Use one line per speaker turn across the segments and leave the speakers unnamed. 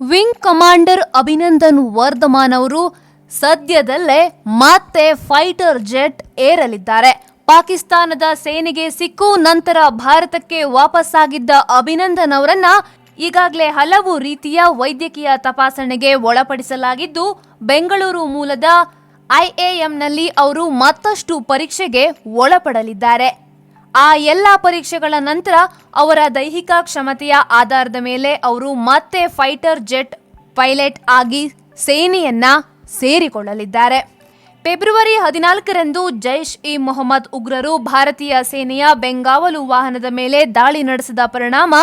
Wing commander Abhinandan Varthaman ಅವರು ಸದ್ಯದಲ್ಲೇ ಮತ್ತೆ ಫೈಟರ್ ಜೆಟ್ ಏರಲಿದ್ದಾರೆ. ಪಾಕಿಸ್ತಾನದ ಸೇನೆಗೆ ಸಿಕ್ಕು ನಂತರ ಭಾರತಕ್ಕೆ ವಾಪಸ್ಸಾಗಿದ್ದ ಅಭಿನಂದನ್ ಅವರನ್ನ ಈಗಾಗಲೇ ಹಲವು ರೀತಿಯ ವೈದ್ಯಕೀಯ ತಪಾಸಣೆಗೆ ಒಳಪಡಿಸಲಾಗಿದ್ದು, ಬೆಂಗಳೂರು ಮೂಲದ ಐಎಎಂನಲ್ಲಿ ಅವರು ಮತ್ತಷ್ಟು ಪರೀಕ್ಷೆಗೆ ಒಳಪಡಲಿದ್ದಾರೆ. ಆ ಎಲ್ಲ ಪರೀಕ್ಷೆಗಳ ನಂತರ ಅವರ ದೈಹಿಕ ಕ್ಷಮತೆಯ ಆಧಾರದ ಮೇಲೆ ಅವರು ಮತ್ತೆ ಫೈಟರ್ ಜೆಟ್ ಪೈಲಟ್ ಆಗಿ ಸೇನೆಯನ್ನ ಸೇರಿಕೊಳ್ಳಲಿದ್ದಾರೆ. ಫೆಬ್ರವರಿ ಹದಿನಾಲ್ಕರಂದು ಜೈಷ್ ಇ ಮೊಹಮ್ಮದ್ ಉಗ್ರರು ಭಾರತೀಯ ಸೇನೆಯ ಬೆಂಗಾವಲು ವಾಹನದ ಮೇಲೆ ದಾಳಿ ನಡೆಸಿದ ಪರಿಣಾಮ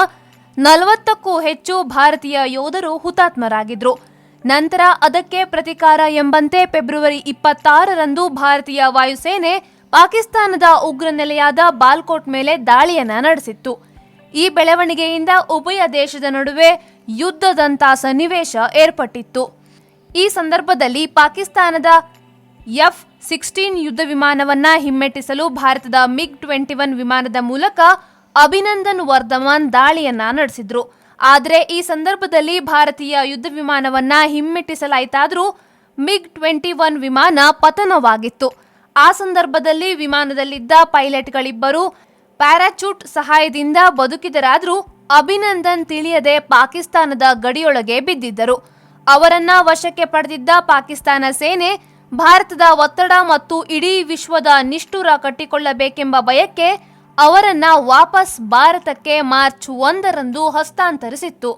ನಲವತ್ತಕ್ಕೂ ಹೆಚ್ಚು ಭಾರತೀಯ ಯೋಧರು ಹುತಾತ್ಮರಾಗಿದ್ರು. ನಂತರ ಅದಕ್ಕೆ ಪ್ರತಿಕಾರ ಎಂಬಂತೆ ಫೆಬ್ರವರಿ ಇಪ್ಪತ್ತಾರರಂದು ಭಾರತೀಯ ವಾಯುಸೇನೆ ಪಾಕಿಸ್ತಾನದ ಉಗ್ರ ನೆಲೆಯಾದ ಬಾಲ್ಕೋಟ್ ಮೇಲೆ ದಾಳಿಯನ್ನ ನಡೆಸಿತ್ತು. ಈ ಬೆಳವಣಿಗೆಯಿಂದ ಉಭಯ ದೇಶದ ನಡುವೆ ಯುದ್ಧದಂತ ಸನ್ನಿವೇಶ ಏರ್ಪಟ್ಟಿತ್ತು. ಈ ಸಂದರ್ಭದಲ್ಲಿ ಪಾಕಿಸ್ತಾನದ ಎಫ್ ಸಿಕ್ಸ್ಟೀನ್ ಯುದ್ಧ ವಿಮಾನವನ್ನ ಹಿಮ್ಮೆಟ್ಟಿಸಲು ಭಾರತದ ಮಿಗ್ ಟ್ವೆಂಟಿ ಒನ್ ವಿಮಾನದ ಮೂಲಕ ಅಭಿನಂದನ್ ವರ್ಧಮಾನ್ ದಾಳಿಯನ್ನ ನಡೆಸಿದ್ರು. ಆದರೆ ಈ ಸಂದರ್ಭದಲ್ಲಿ ಭಾರತೀಯ ಯುದ್ಧ ವಿಮಾನವನ್ನ ಹಿಮ್ಮೆಟ್ಟಿಸಲಾಯಿತಾದರೂ ಮಿಗ್ ಟ್ವೆಂಟಿ ಒನ್ ವಿಮಾನ ಪತನವಾಗಿತ್ತು. ಆ ಸಂದರ್ಭದಲ್ಲಿ ವಿಮಾನದಲ್ಲಿದ್ದ ಪೈಲಟ್ಗಳಿಬ್ಬರು ಪ್ಯಾರಾಚೂಟ್ ಸಹಾಯದಿಂದ ಬದುಕಿದರಾದರೂ ಅಭಿನಂದನ್ ತಿಳಿಯದೆ ಪಾಕಿಸ್ತಾನದ ಗಡಿಯೊಳಗೆ ಬಿದ್ದಿದ್ದರು. ಅವರನ್ನ ವಶಕ್ಕೆ ಪಡೆದಿದ್ದ ಪಾಕಿಸ್ತಾನ ಸೇನೆ ಭಾರತದ ಒತ್ತಡ ಮತ್ತು ಇಡೀ ವಿಶ್ವದ ನಿಷ್ಠುರ ಕಟ್ಟಿಕೊಳ್ಳಬೇಕೆಂಬ ಭಯಕ್ಕೆ ಅವರನ್ನ ವಾಪಸ್ ಭಾರತಕ್ಕೆ ಮಾರ್ಚ್ ಒಂದರಂದು ಹಸ್ತಾಂತರಿಸಿತ್ತು.